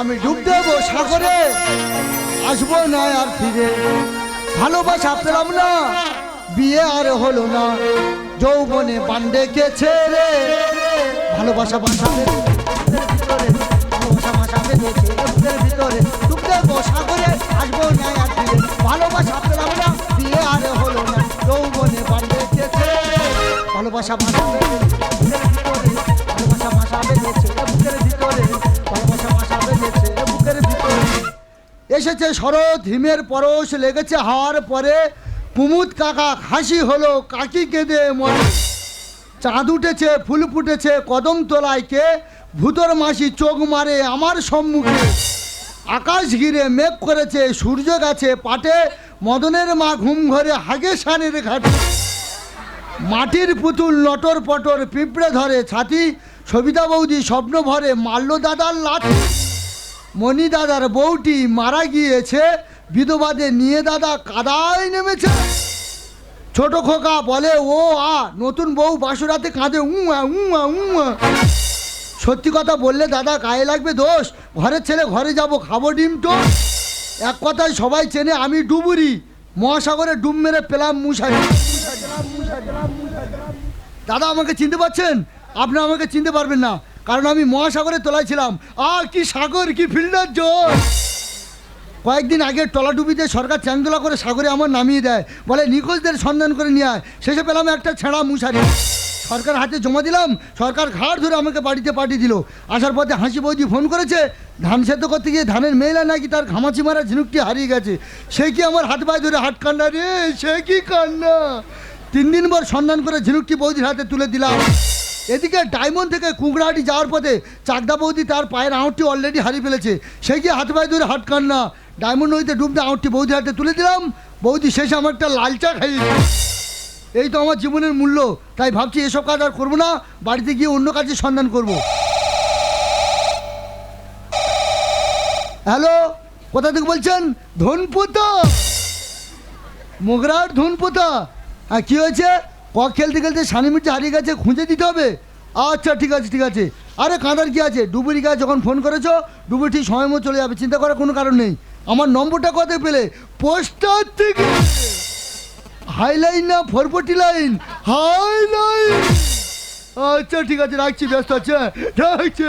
আমি ডুব দেবো সাগরে। আসব না আর ফিরে। ভালোবাসা পেলাম না, বিয়ে আর হলো না। যৌবনে বান্ডে গেছে রে। ভালোবাসা বাসা ভালোবাসা বাসা বেঁধেছে ভিতরে ডুব দেবো সাগরে, আসব না আর ফিরে। ভালোবাসা পেলাম না, বিয়ে আর হলো না। যৌবনে বান্ডে গেছে ভালোবাসা বাসা এসেছে শরৎ, হিমের পরশ, লেগেছে হাওয়ার পরে। কুমুদ কাকা, হাসি হলো, কাকি কেঁদে মরে। চাঁদ উঠেছে, ফুল ফুটেছে, কদম তোলায় কে? ভূতর মাসি চোখ মারে আমার সম্মুখে। আকাশ ঘিরে মেঘ করেছে, সূর্য গাছে পাটে। মদনের মা ঘুম ঘরে হাগে সানের ঘাটে। মাটির পুতুল লটর পটর পিঁপড়ে ধরে ছাতি। সবিতা বৌদি স্বপ্ন ভরে মাল্য দাদার লাঠি। মণি দাদার বউটি মারা গিয়েছে, বিধবাদের নিয়ে দাদা কাদায় নেমেছে। ছোট খোকা বলে, ও আ, নতুন বউ বাসুরাতে কাঁদে, উঁ উঁ উঁ সত্যি কথা বললে দাদা গায়ে লাগবে দোষ। ঘরের ছেলে ঘরে যাব, খাব ডিম তো এক কথায় সবাই চেনে আমি ডুবুরি। মহাসাগরে ডুব মেরে পেলাম মুশারি দাদা আমাকে চিনতে পারছেন? আপনি আমাকে চিনতে পারবেন না। কারণ আমি মহাসাগরে তোলায় ছিলাম। আর কি সাগর, কি ফিল্ডার জোর? কয়েকদিন আগে টলাডুবিতে সরকার চ্যাংদোলা করে সাগরে আমার নামিয়ে দেয়। বলে, নিখোঁজদের সন্ধান করে নিয়ে আয়। শেষে পেলাম একটা ছেঁড়া মুশারি সরকার হাতে জমা দিলাম। সরকার ঘাড় ধরে আমাকে বাড়িতে পাঠিয়ে দিল। আসার পথে হাসি বৌদি ফোন করেছে, ধান সেদ্ধ করতে গিয়ে ধানের মেয়েলা নাকি তার ঘামাচি মারা ঝিনুকটি হারিয়ে গেছে? সে কি আমার হাত পায়ে ধরে হাট কান্না রে? সে কি কান্না? তিন দিন পর সন্ধান করে ঝিনুকটি বৌদির হাতে তুলে দিলাম। এদিকে ডায়মন্ড থেকে কুঁকড়াহাটি যাওয়ার পথে চাকদা বৌদি তার পায়ের আউটটি অলরেডি হারিয়ে ফেলেছে। সে গিয়ে হাত পায়ে ধরে হাট কান্না ডায়মন্ড নদীতে ডুবতে আউটটি বৌদির হাতে তুলে দিলাম। বৌদি শেষে আমার একটা লাল চা এই তো আমার জীবনের মূল্য। তাই ভাবছি এসব কাজ আর করব না। বাড়িতে গিয়ে অন্য কাজের সন্ধান করব। হ্যালো, কোথা থেকে বলছেন? ধনপুতা? মোগরার ধনপুতা। হ্যাঁ কী হয়েছে? কক খেলতে খেলতে সানি মির্চা হারিয়ে গেছে, খুঁজে দিতে হবে। আচ্ছা ঠিক আছে ঠিক আছে। আরে, কাঁদার কি আছে? ডুবুরি গায়ে যখন ফোন করেছ, ডুবুরি ঠিক সময় মতো চলে যাবে, চিন্তা করার কোনো কারণ নেই। আমার নম্বরটা কোথায় পেলে? পোস্টার থেকে। হাইলাইন না ফোরপটি লাইন হাইলাইন আচ্ছা ঠিক আছে, রাখছি, ব্যস্ত আছে রাখছি।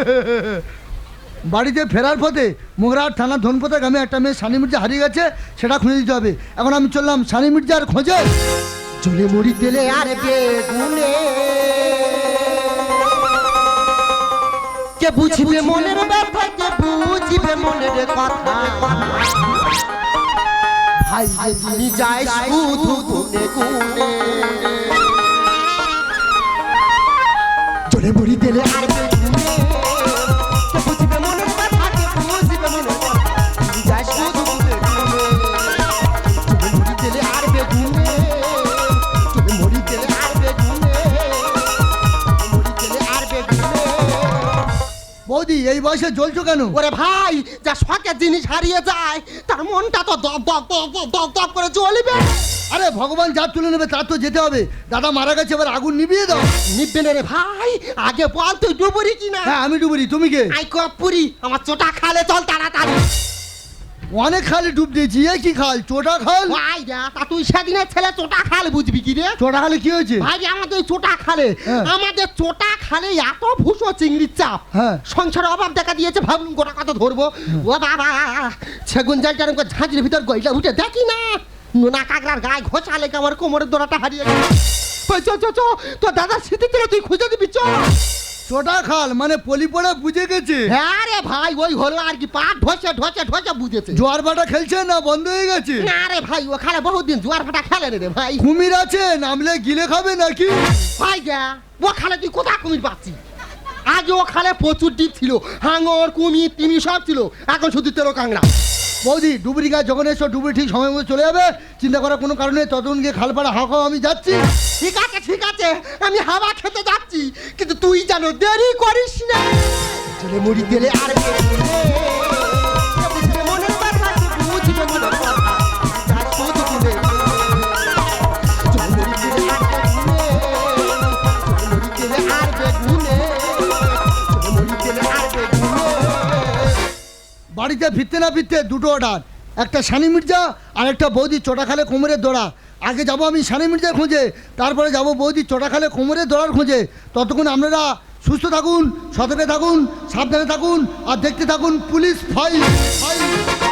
বাড়িতে ফেরার পথে মোগরার থানার ধনপতা গ্রামে একটা মেয়ে সানি মির্জা হারিয়ে গেছে, সেটা খুঁজে দিতে হবে। এখন আমি চললাম সানি মির্জার খোঁজে। চলে মরি দিলে আর বেগুনে। কে বুঝবে মনের ব্যথা, কে বুঝবে মনের কথা? ভাই যেদিনই যায় শুধু গুনে গুনে। চলে মরি দিলে আর এই বয়সে জ্বলছো কেন? ওরে ভাই যা শখের জিনিস হারিয়ে যায় তার মনটা তো দপ দপ দপ দপ দপ করে জ্বলবে। আরে ভগবান যা তুলে নেবে তার তো যেতে হবে। দাদা মারা গেছে এবার আগুন নিভিয়ে দাও। নিববে না রে ভাই আগে বল তুই ডুবুরি কিনা? হ্যাঁ আমি ডুবুরি তুমি কে? আই কপুরি আমার চোটা খালে চল তাড়াতাড়ি। অনেক খালি ডুব দিয়েছি এ কি খাল? চোটা খাল? ভাই যা তা তুই সেদিনের ছেলে চোটা খালে বুঝবি কি রে? চোটা খালে কি হয়েছে? ভাই আমাদের চোটা খালে হ্যাঁ। আমাদের চোটা খালে এত ভুসো চিংড়ির চাপ। হ্যাঁ। সংসার অভাব দেখা দিয়েছে ভাবলুম গোটা কত ধরবো। ও বাবা সেগুন জল টারম ঝাঁঝির ভিতর গইলা উঠে দেখি না। নোনা কাকড়ার গায়ে ঘোষা লেগে আমার কোমরের দোড়াটা হারিয়ে গেল। চ চ চ তোর দাদার স্মৃতি ছিল তুই খুঁজে দিবি চ। চোটা খাল মানে পলি পড়ে বুঝে গেছে? হ্যাঁ রে ভাই ওই হলো আর কি পা ঢসে ঢসে ঢসে বুঝেছে। জোয়ার বাটা খেলছে না বন্ধ হয়ে গেছে? না রে ভাই ও খালে বহুদিন জোয়ার ফাটা খেলে রে ভাই। কুমির আছে নামলে গিলে খাবে নাকি? ভাই গা ও খালে তুই কোথা কুমির পাচ্ছি আগে ও খালে প্রচুর ডিপ ছিল হাঙর কুমির তিমি সব ছিল এখন শুধু তেরো কাংড়া বৌদি ডুবুরি গাছ যখন এসো ডুবুরি ঠিক সময় মতো চলে যাবে। চিন্তা করার কোনো কারণে ততদিন গিয়ে খালপাড়া হাঁকাও আমি যাচ্ছি। ঠিক আছে ঠিক আছে আমি হাওয়া খেতে যাচ্ছি কিন্তু তুই জানো দেরি করিস না। চলে মুড়ি দিলে আর বাড়িতে ফিরতে না ফিরতে দুটো অর্ডার। একটা সানি মির্জা আর একটা বৌদি চোটাখালে কোমরের দোড়া। আগে যাব আমি সানি মির্জা খুঁজে, তারপরে যাব বৌদি চোটাখালে কোমরের দোড়ার খুঁজে। ততক্ষণ আপনারা সুস্থ থাকুন, সতর্কে থাকুন, সাবধানে থাকুন আর দেখতে থাকুন পুলিশ ফাইল। ফাইল।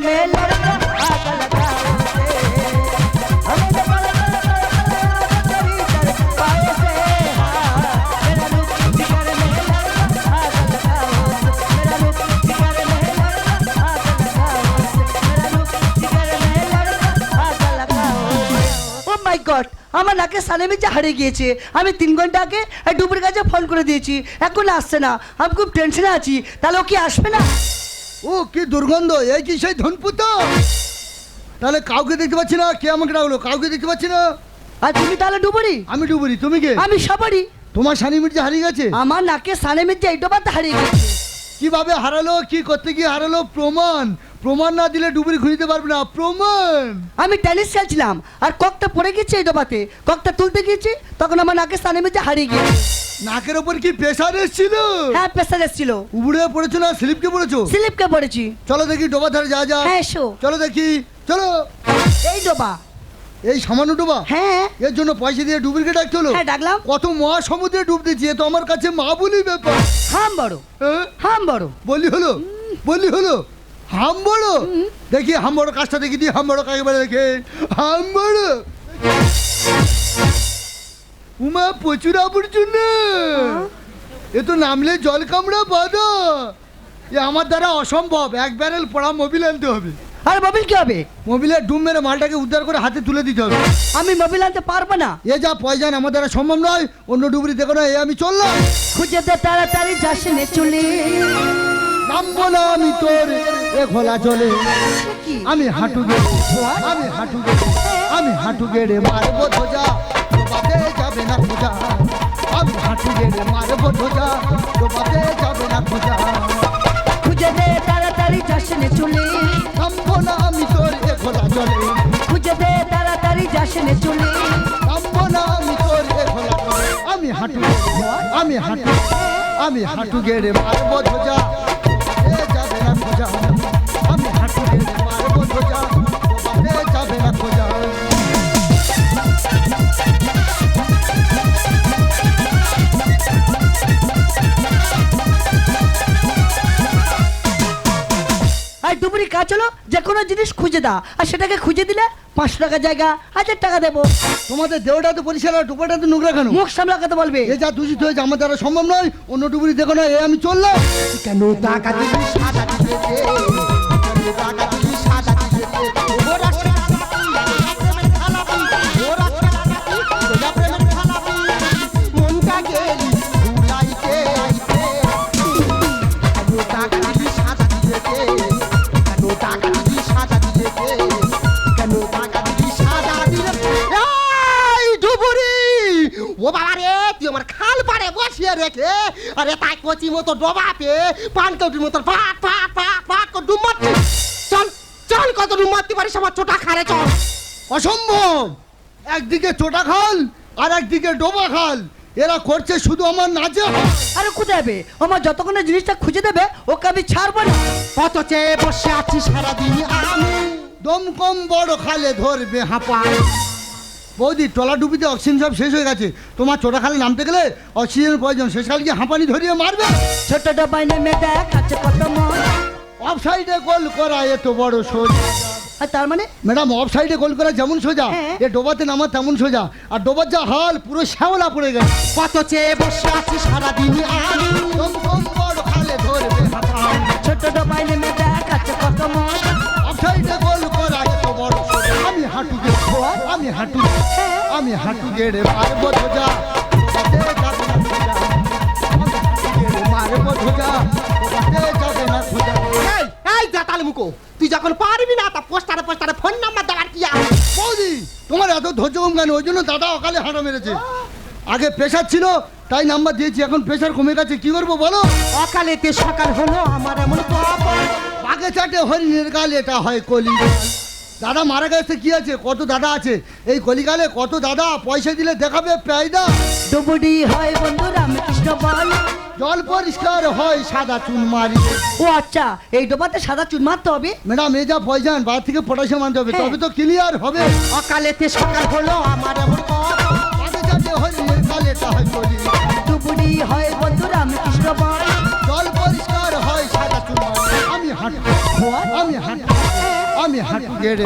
में लड़का आग लगाओ ও মাই গড আমার নাকে সানে মিচে হারিয়ে গিয়েছে আমি তিন ঘন্টা আগে এই ডুবুর কাছে ফোন করে দিয়েছি এখন আসছে না আমি খুব টেনশনে আছি তাহলে ও কি আসবে না ও কি দুর্গন্ধ? এই কি সেই ধনপুত তাহলে কাউকে দেখতে পাচ্ছি না? কে আমাকে ডাকলো? কাউকে দেখতে পাচ্ছি না? আর তুমি তাহলে ডুবুরি? আমি ডুবুরি তুমি কে? আমি সবারই। তোমার সানি মির্জা হারিয়ে গেছে? আমার নাকে সানে মিচে এই ডোবাতে হারিয়ে গেছে। কীভাবে হারালো কি করতে গিয়ে হারালো? প্রমাণ। প্রমাণ না দিলে ডুবুরি খুঁজতে পারবে না। প্রমাণ। আমি টেনিস খেলছিলাম আর ককটা পড়ে গেছে এই ডোবাতে। ককটা তুলতে গিয়েছি তখন আমার নাকে সানে মিচে হারিয়ে গিয়েছে। নাকের ওপর কি প্রেসার এসেছিল? হ্যাঁ প্রেসার এসেছিল। উবুড়ে পড়েছো না স্লিপকে পড়েছো? স্লিপকে পড়েছি। চলো দেখি ডোবা ধারে যা যা। হ্যাঁ এসো। চলো দেখি। চলো। এই ডোবা। এই সামান্য ডোবা? হ্যাঁ। এর জন্য পয়সা দিয়ে ডুবুরিকে ডাকতে হলো? হ্যাঁ ডাকলাম। কত মহাসমুদ্রে ডুব দিচ্ছি এ তো আমার কাছে মা বলি ব্যাপার। হাম বড়? হাম বড়। বলি হলো? বলি হলো? হাম বড়? দেখি হাম বড় কাজটা দেখি দি হাম বড় কাকে বলে দেখে। হাম বড়। উমা প্রচুর আবর্জন্য এ তো নামলে জল কামড়া বাঁধা। এ আমার দ্বারা অসম্ভব। এক ব্যারেল পড়া মোবিল আনতে হবে। আর মোবিল কি হবে? মোবিলের ডুম মেরে মালটাকে উদ্ধার করে হাতে তুলে দিতে হবে। আমি মোবিল আনতে পারব না। এ যা পয়সান আমার দ্বারা সম্ভব নয়। অন্য ডুবুরি দেখো না এ আমি চললাম। খুঁজে দে তাড়াতাড়ি যাস নে চুলি। নামবো না আমি তোর এ ঘোলা চলে আমি হাঁটু গেড়ে আমি হাঁটু গেড়ে আমি হাঁটু গেড়ে মারবো ধোজা ডোবাতে যাবে না খোঁজা। আমি হাঁটু গেড়ে মারবো ধোজা ডোবাতে যাবে না খোঁজা। খুঁজে দে তাড়াতাড়ি যাস নে চুলি। নামবো না আমি তোর এ ঘোলা চলে খুঁজে দে তাড়াতাড়ি যাস নে চুলি। নামবো না আমি তোর এ ঘোলা চলে আমি হাঁটু আমি হাঁটু আমি হাঁটু গেড়ে মারবো ধোজা কাজ হলো যে কোনো জিনিস খুঁজে দাও। আর সেটাকে খুঁজে দিলে পাঁচশো টাকা জায়গা হাজার টাকা দেবো। তোমাদের দেহটা তো পরিষ্কার আর ডুবাটা তো নোংরা কেন? মুখ সামলাকাতে বলবে। এ যা দূষিত হয়েছে আমার দ্বারা সম্ভব নয়। অন্য ডুবুরি দেখো না এ আমি চললাম। কেন টাকা দিবি সাদা মতো ডোবা পে পান কৌটির মতো পাক পাক পাক পাক করে ডুব মারছি চল চল কত ডুব মারতে পারিস আমার ছোটা খালে চল। অসম্ভব। একদিকে চোটা খাল আর একদিকে ডোবা খাল। এরা করছে শুধু আমার নাচে আরে কোথায় যাবে আমার যতক্ষণ জিনিসটা খুঁজে দেবে ওকে আমি ছাড়বো না। কত চেয়ে বসে আছি সারাদিন আমি। দম কম বড় খালে ধরবে হাঁপায়। বৌদি টলা ডুবিতে অক্সিজেন সব শেষ হয়ে গেছে। তোমার চোটা খালে নামতে গেলে অক্সিজেন প্রয়োজন শেষকালে কি হাঁপানি ধরিয়ে মারবে। ছোট ডবাই নেমে দেখ আছে কত মন। অফ সাইডে গোল করা এত বড় সোজা। আর তার মানে? ম্যাডাম অফ সাইডে গোল করা যেমন সোজা হ্যাঁ। এ ডোবাতে নামা তেমন সোজা। আর ডোবার যা হাল পুরো শ্যাওলা পড়ে গেছে। কত চেয়ে বসে আছি সারাদিন কম বড় খালে ধরবে ছোট ডবাই নেমে দেখ আছে কত মন। অফ সাইডে গোল করা এত বড় সোজা। আমি হাঁটু গেড়ে আমি হাঁটু আমি হাঁটু গেড়ে মারবো গেড়ে মারবো মুকো তুই যখন পারবি না তা পোস্টারে পোস্টারে ফোন নাম্বার দেওয়ার কি বৌদি তোমার এত ধৈর্য কম কেন ওই জন্য দাদা অকালে হাঁটা মেরেছে। আগে প্রেশার ছিল তাই নাম্বার দিয়েছি এখন প্রেশার কমে গেছে। কি করব বলো? অকালেতে সকাল হলো আমার এমন কপাল বাঘে চাটে হরিণের গাল এটা হয় কলি। দাদা মারা গেছে কি আছে? কত দাদা আছে? এই কলিকালে কত দাদা? পয়সা দিলে দেখাবে পেয়দা ডুবুডি হয় বন্ধু রামকৃষ্ণ বল। জল পরিষ্কার হয় সাদা চুন মারি। ও আচ্ছা এই ডোবাতে সাদা চুন মারতে হবে? ম্যাডাম এ যা পয়সান বার থেকে পটাশিয়াম আনতে হবে। হ্যাঁ। তবে তো ক্লিয়ার হবে। অকালেতে সকাল হলো আমার এমন ডুবুডি হয় বন্ধু রামকৃষ্ণ বল। জল পরিষ্কার হয় সাদা চুন মারি। আমি হাঁটু আমি হাঁটু। আমি হাঁটু গেড়ে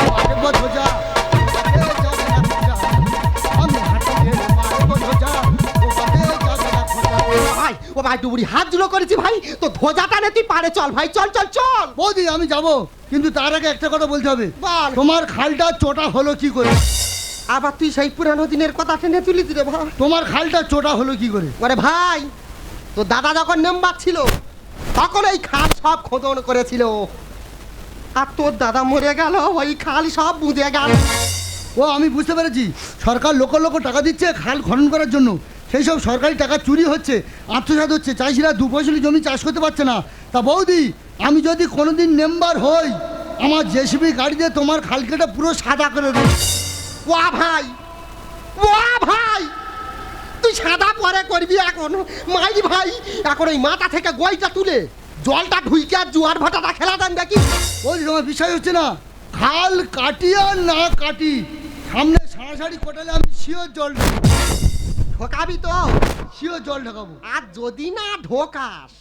ও ভাই ও ভাই ডুবুরি হাত জুলো করেছি ভাই। তো ধোজা টানে তুই পারে চল ভাই চল চল চল। বৌদি আমি যাব। কিন্তু তার আগে একটা কথা বলতে হবে। বল। তোমার খালটা চোটা হলো কি করে? আবার তুই সেই পুরানো দিনের কথা টেনে তুলি দিলে ভাই তোমার খালটা চোটা হলো কি করে? ওরে ভাই তো দাদা যখন মেম্বার ছিল তখন এই খাল সব খোদন করেছিল। আর তোর দাদা মরে গেল ওই খাল সব বুঝে গেল। ও আমি বুঝতে পেরেছি। সরকার লোক লোক টাকা দিচ্ছে খাল খনন করার জন্য। সেই সব সরকারি টাকা চুরি হচ্ছে আত্মসাৎ হচ্ছে। চাষিরা দু ফসলি জমি চাষ করতে পারছে না। তা বৌদি আমি যদি কোনোদিন মেম্বার হই আমার জেসিবি গাড়ি দিয়ে তোমার খালকেটা পুরো সাদা করে দেবো। ওয়া ভাই ওয়া ভাই তুই সাদা পরে করবি এখন। মাই ভাই এখন ওই মাথা থেকে গইটা তুলে। জলটা ঢুইকে আর জোয়ার ভাটাটা খেলা দেন দেখি। ওই তোমার বিশ্বাস হচ্ছে না খাল কাটি আর না কাটি সামনে সাড়াসাড়ি কোটালে আমি শিওর জল ঢাকাবো। তো শিওর জল ঢাকাবো। আর যদি না ঢোকাস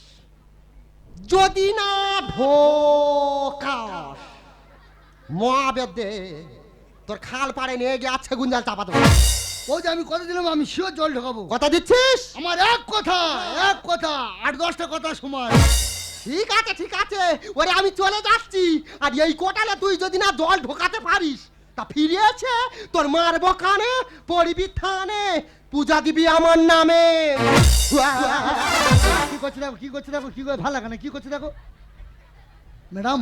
যদি না ঢোকাস মহাবেদ তোর খাল পাড়ে নিয়ে গিয়ে আছে গুঞ্জাল চাপা দেবো। বৌদি আমি কথা দিলাম আমি শিওর জল ঢোকাবো। কথা দিচ্ছিস? আমার এক কথা এক কথা আট দশটা কথা সময়। ঠিক আছে ঠিক আছে। ওরে আমি চলে যাচ্ছি। আর এই কোটালে তুই যদি না জল ঢোকাতে পারিস তা ফিরিয়েছে তোর মারবো কানে পড়বি থানে। পূজা দিবি আমার নামে। কি করছে দেখো কি করছে দেখো কি করে ভালো লাগে না কি করছে দেখো? ম্যাডাম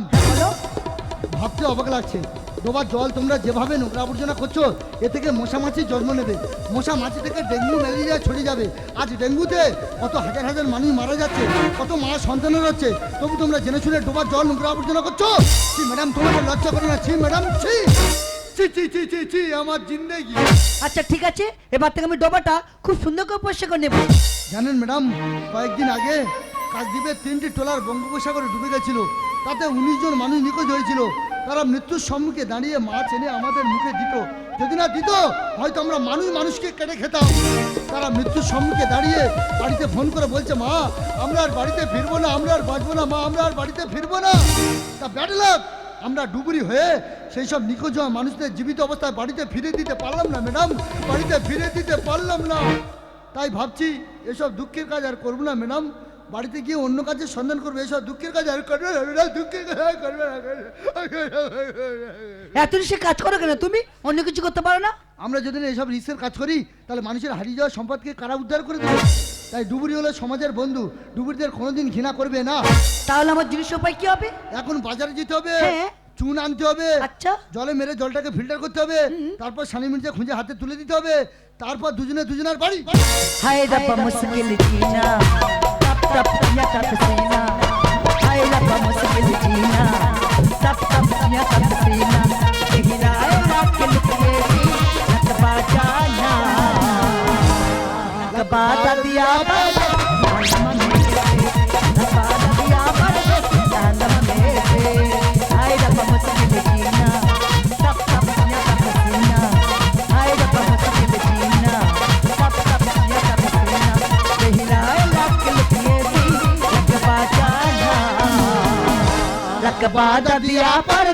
ভাবতে অবাক লাগছে। ডোবার জল তোমরা যেভাবে নোংরা আবর্জনা করছ এ থেকে মশা মাছির জন্ম নেবে। মশা মাছি থেকে ডেঙ্গু ম্যালেরিয়া ছড়িয়ে যাবে। আজ ডেঙ্গুতে কত হাজার হাজার মানুষ মারা যাচ্ছে কত মা সন্তানের হচ্ছে। তবু তোমরা জেনে শুনে ডোবার জল নোংরা আবর্জনা করছ ছি ম্যাডাম তোমাকে লজ্জা করে না? ছি ম্যাডাম ছি। ছি ছি ছি ছি ছি আমার জিন্দেগি। আচ্ছা ঠিক আছে এবার থেকে আমি ডোবাটা খুব সুন্দর করে পরিষ্কার করে নেব। জানেন ম্যাডাম কয়েকদিন আগে কাকদ্বীপের তিনটি ট্রলার বঙ্গোপসাগরে ডুবে গেছিল। তাতে উনিশ জন মানুষ নিখোঁজ হয়েছিল। তারা মৃত্যুর সম্মুখে দাঁড়িয়ে মাছ এনে আমাদের মুখে দিত। যদি না দিত, হয়তো আমরা মানুষ মানুষকে কেটে খেতাম। তারা মৃত্যুর সম্মুখে দাঁড়িয়ে বাড়িতে ফোন করে বলছে, মা, আমরা আর বাড়িতে ফিরবো না, আমরা আর বাঁচবো না, মা, আমরা আর বাড়িতে ফিরবো না। তা ব্যাড লাক, আমরা ডুবুরি হয়ে সেই সব নিখোঁজ মানুষদের জীবিত অবস্থায় বাড়িতে ফিরে দিতে পারলাম না, ম্যাডাম। বাড়িতে ফিরে দিতে পারলাম না। তাই ভাবছি, এসব দুঃখের কাজ আর করব না, ম্যাডাম। বাড়িতে গিয়ে অন্য কাজের সন্ধান করবে এসব দুঃখের কাজ আর করবে দুঃখের কাজ আর করবে না এতদিন সে কাজ করো কেন তুমি? অন্য কিছু করতে পারো না? আমরা যদি এইসব রিস্কের কাজ করি তাহলে মানুষের হারিয়ে যাওয়া সম্পদকে কারা উদ্ধার করে দেবে? তাই ডুবুরি হলো সমাজের বন্ধু ডুবুরিদের কোনোদিন ঘৃণা করবে না। তাহলে আমার জিনিস উপায় কি হবে? এখন বাজারে যেতে হবে হ্যাঁ। চুন আনতে হবে আচ্ছা। জলে মেরে জলটাকে ফিল্টার করতে হবে তারপর সানি মির্জা খুঁজে হাতে তুলে দিতে হবে তারপর দুজনে দুজনের বাড়ি। হায় দাপা মুশকিল tap ya tap sina I love a musikina tap tap ya tap sina hilae raat ke lutiyeri lagba jana lagba diya baba সাজা দিয়া পার